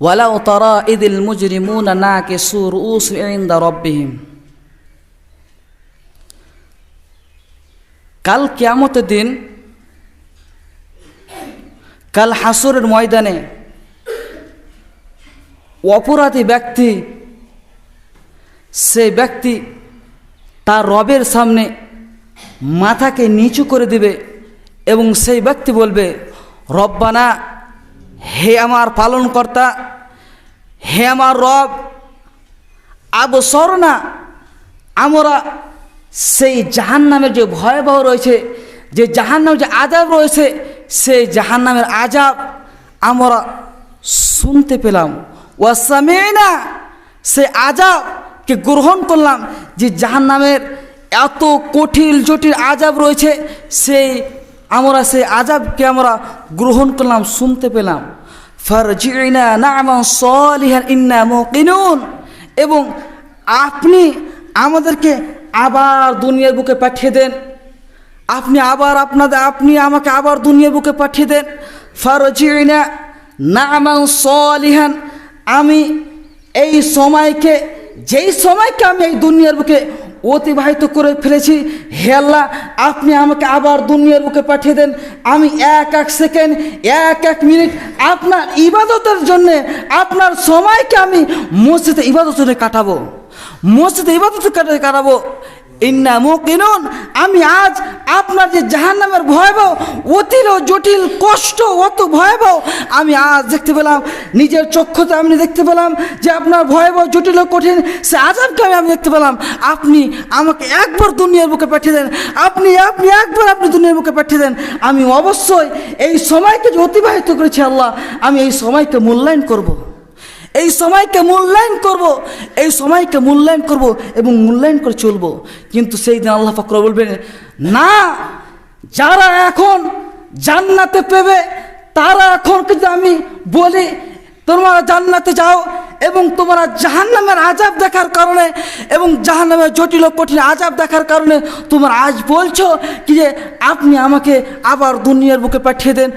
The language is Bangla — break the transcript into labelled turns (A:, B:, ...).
A: ওয়ালাউ তারা ইদিল মুজরিমুনা নাকিসু রুউস ইনদা রাব্বিহিম। কাল কিয়ামতের দিন, কাল হাসুরের ময়দানে অপরাধী ব্যক্তি সেই ব্যক্তি তার রবের সামনে মাথাকে নিচু করে দিবে এবং সেই ব্যক্তি বলবে, রব্বানা, হে আমার পালনকর্তা হে আমার রব আবসর না আমরা সেই জাহান নামের যে ভয়াবহ রয়েছে, যে জাহান নামের যে আজাব রয়েছে, সেই জাহান নামের আজাব আমরা শুনতে পেলাম। ওয়াসামে না সে আজাবকে গ্রহণ করলাম যে জাহান নামের এত কঠিন জটিল আজাব রয়েছে, সেই আমরা সেই আজাবকে আমরা গ্রহণ করলাম, শুনতে পেলাম। এবং আপনি আমাদেরকে আবার দুনিয়ার বুকে পাঠিয়ে দেন। আপনি আবার আপনাদের, আপনি আমাকে আবার দুনিয়ার বুকে পাঠিয়ে দেন। ফারজিনা নামান সলিহান, আমি এই সময়কে, যেই সময়কে আমি এই দুনিয়ার বুকে অতিবাহিত করে ফেলেছি। হে আল্লাহ, আপনি আমাকে আবার দুনিয়ার বুকে পাঠিয়ে দেন। আমি এক এক সেকেন্ড, এক এক মিনিট আপনার ইবাদতের জন্যে, আপনার সময়কে আমি মসজিদে ইবাদতের জন্য কাটাবো। মসজিদে ইবাদত কাটাবো। আমি আজ আপনার যে জাহান্নামের ভয়াবহ, অতির জটিল কষ্ট, অত ভয়াবহ, আমি আজ দেখতে পেলাম, নিজের চক্ষুতে আমি দেখতে পেলাম যে আপনার ভয়াবহ, জটিল কঠিন সে আজাবকে আমি আমি দেখতে পেলাম। আপনি আমাকে একবার দুনিয়ার বুকে পাঠিয়ে দেন। আপনি আপনি একবার আপনি দুনিয়ার বুকে পাঠিয়ে দেন। আমি অবশ্যই এই সময়কে যে অতিবাহিত করেছি আল্লাহ, আমি এই সময়কে মূল্যায়ন করব। এই সময়কে মূল্যায়ন করব, এই সময়কে মূল্যায়ন করব এবং মূল্যায়ন করে চলব। কিন্তু সেই দিন আল্লাহ ফকর বলবেন, না, যারা এখন জান্নাতে পেবে, তারা এখন কিন্তু আমি বলি, তোমরা জান্নাতে যাও এবং তোমরা জাহান্নামের আজাব দেখার কারণে এবং জাহান্নামের জটিল কঠিন আজাব দেখার কারণে তোমরা আজ বলছো কি যে, আপনি আমাকে আবার দুনিয়ার বুকে পাঠিয়ে দেন।